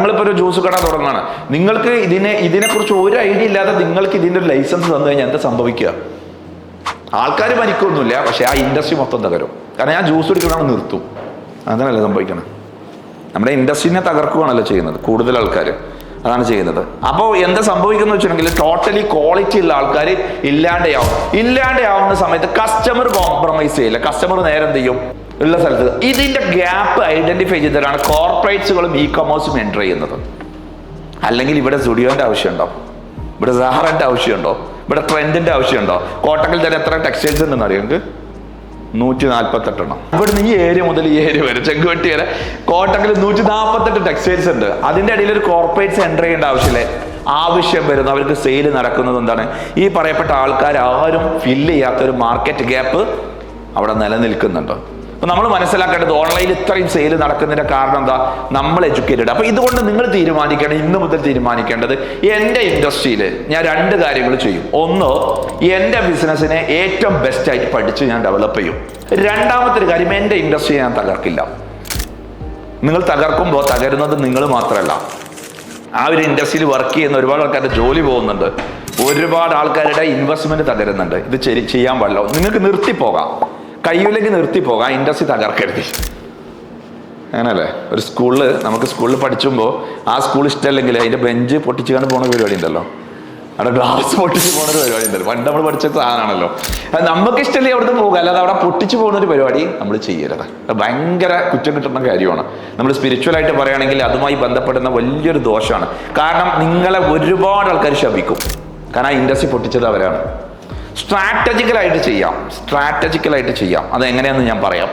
നിങ്ങളിപ്പോൾ ഒരു ജ്യൂസ് കട തുടങ്ങുകയാണ് നിങ്ങൾക്ക് ഇതിനെ ഇതിനെക്കുറിച്ച് ഒരു ഐഡിയ ഇല്ലാതെ നിങ്ങൾക്ക് ഇതിന്റെ ഒരു ലൈസൻസ് തന്നു കഴിഞ്ഞാൽ എന്താ സംഭവിക്കുക? ആൾക്കാർ മരിക്കൊന്നുമില്ല പക്ഷേ ആ ഇൻഡസ്ട്രി മൊത്തം തകരും. കാരണം ഞാൻ ജ്യൂസ് കുടിക്കണമെന്ന് നിർത്തും. അങ്ങനെയല്ലേ സംഭവിക്കണം? നമ്മുടെ ഇൻഡസ്ട്രീനെ തകർക്കുകയാണല്ലോ ചെയ്യുന്നത് കൂടുതൽ ആൾക്കാർ അതാണ് ചെയ്യുന്നത്. അപ്പോൾ എന്താ സംഭവിക്കുന്നത് വെച്ചിട്ടുണ്ടെങ്കിൽ ടോട്ടലി ക്വാളിറ്റി ഉള്ള ആൾക്കാർ ഇല്ലാണ്ടെയാവും ഇല്ലാണ്ടെയാവുന്ന സമയത്ത് കസ്റ്റമർ കോംപ്രമൈസ് ചെയ്യില്ല. കസ്റ്റമർ നേരെ എന്ത് ചെയ്യും? ഉള്ള സ്ഥലത്ത് ഇതിന്റെ ഗ്യാപ്പ് ഐഡന്റിഫൈ ചെയ്തിട്ടാണ് കോർപ്പറേറ്റ്സുകളും ഇ കൊമേഴ്സും എന്റർ ചെയ്യുന്നത്. അല്ലെങ്കിൽ ഇവിടെ സ്റ്റുഡിയോന്റെ ആവശ്യമുണ്ടോ? ഇവിടെ സഹറിന്റെ ആവശ്യമുണ്ടോ? ഇവിടെ ട്രെൻഡിന്റെ ആവശ്യമുണ്ടോ? കോട്ടക്കൽ തന്നെ എത്ര ടെക്സ്റ്റൈൽസ് ഉണ്ടെന്ന് അറിയാം നൂറ്റി നാൽപ്പത്തെട്ടെണ്ണം ഇവിടുന്ന് ഈ ഏരിയ മുതൽ ഈ ഏരിയ വരെ ചെങ്കുവെട്ടി വരെ കോട്ടക്കൽ നൂറ്റി നാൽപ്പത്തെട്ട് ടെക്സ്റ്റൈൽസ് ഉണ്ട്. അതിന്റെ ഇടയിൽ ഒരു കോർപ്പറേറ്റ്സ് എന്റർ ചെയ്യേണ്ട ആവശ്യമില്ലേ? ആവശ്യം വരുന്നു അവർക്ക് സെയിൽ നടക്കുന്നത് എന്താണ്? ഈ പറയപ്പെട്ട ആൾക്കാർ ആരും ഫില്ല് ചെയ്യാത്ത ഒരു മാർക്കറ്റ് ഗ്യാപ്പ് അവിടെ നിലനിൽക്കുന്നുണ്ട്. അപ്പൊ നമ്മൾ മനസ്സിലാക്കേണ്ടത് ഓൺലൈനിൽ ഇത്രയും സെയിൽ നടക്കുന്നതിന്റെ കാരണം എന്താ? നമ്മൾ എഡ്യൂക്കേറ്റഡ് അപ്പൊ ഇതുകൊണ്ട് നിങ്ങൾ തീരുമാനിക്കേണ്ടത് ഇന്ന് മുതൽ തീരുമാനിക്കേണ്ടത് എന്റെ ഇൻഡസ്ട്രിയിൽ ഞാൻ രണ്ട് കാര്യങ്ങൾ ചെയ്യും. ഒന്ന് എന്റെ ബിസിനസ്സിനെ ഏറ്റവും ബെസ്റ്റ് ആയിട്ട് പഠിച്ച് ഞാൻ ഡെവലപ്പ് ചെയ്യും. രണ്ടാമത്തെ കാര്യം എന്റെ ഇൻഡസ്ട്രി ഞാൻ തകർക്കില്ല. നിങ്ങൾ തകർക്കുമ്പോൾ തകരുന്നത് നിങ്ങൾ മാത്രമല്ല. ആ ഒരു ഇൻഡസ്ട്രിയിൽ വർക്ക് ചെയ്യുന്ന ഒരുപാട് ആൾക്കാരുടെ ജോലി പോകുന്നുണ്ട്. ഒരുപാട് ആൾക്കാരുടെ ഇൻവെസ്റ്റ്മെന്റ് തകരുന്നുണ്ട്. ഇത് ചെയ്യാൻ പാടില്ല. നിങ്ങൾക്ക് നിർത്തിപ്പോകാം. കഴിയില്ലെങ്കിൽ നിർത്തിപ്പോകാം ആ ഇൻഡസ്ട്രി തകർക്കരുത്. അങ്ങനല്ലേ? ഒരു സ്കൂളിൽ നമുക്ക് സ്കൂളിൽ പഠിച്ചുമ്പോൾ ആ സ്കൂൾ ഇഷ്ടമല്ലെങ്കിൽ അതിന്റെ ബെഞ്ച് പൊട്ടിച്ചു കണ്ട് പോകുന്ന പരിപാടി ഉണ്ടല്ലോ. അവിടെ ഗ്ലാസ് പൊട്ടിച്ച് പോകുന്ന ഒരു പരിപാടി ഉണ്ടല്ലോ. പണ്ട് നമ്മൾ പഠിച്ച സാധനമാണല്ലോ. അത് നമുക്ക് ഇഷ്ടമല്ലേ അവിടുന്ന് പോകുക അല്ലാതെ അവിടെ പൊട്ടിച്ചു പോകുന്ന ഒരു പരിപാടി നമ്മൾ ചെയ്യരുത്. ഭയങ്കര കുറ്റം കിട്ടുന്ന കാര്യമാണ്. നമ്മൾ സ്പിരിച്വലായിട്ട് പറയുകയാണെങ്കിൽ അതുമായി ബന്ധപ്പെടുന്ന വലിയൊരു ദോഷമാണ്. കാരണം നിങ്ങളെ ഒരുപാട് ആൾക്കാർ ശപിക്കും. കാരണം ആ ഇൻഡസ്ട്രി പൊട്ടിച്ചത് അവരാണ്. സ്ട്രാറ്റജിക്കലായിട്ട് ചെയ്യാം. സ്ട്രാറ്റജിക്കലായിട്ട് ചെയ്യാം. അത് എങ്ങനെയാണെന്ന് ഞാൻ പറയാം.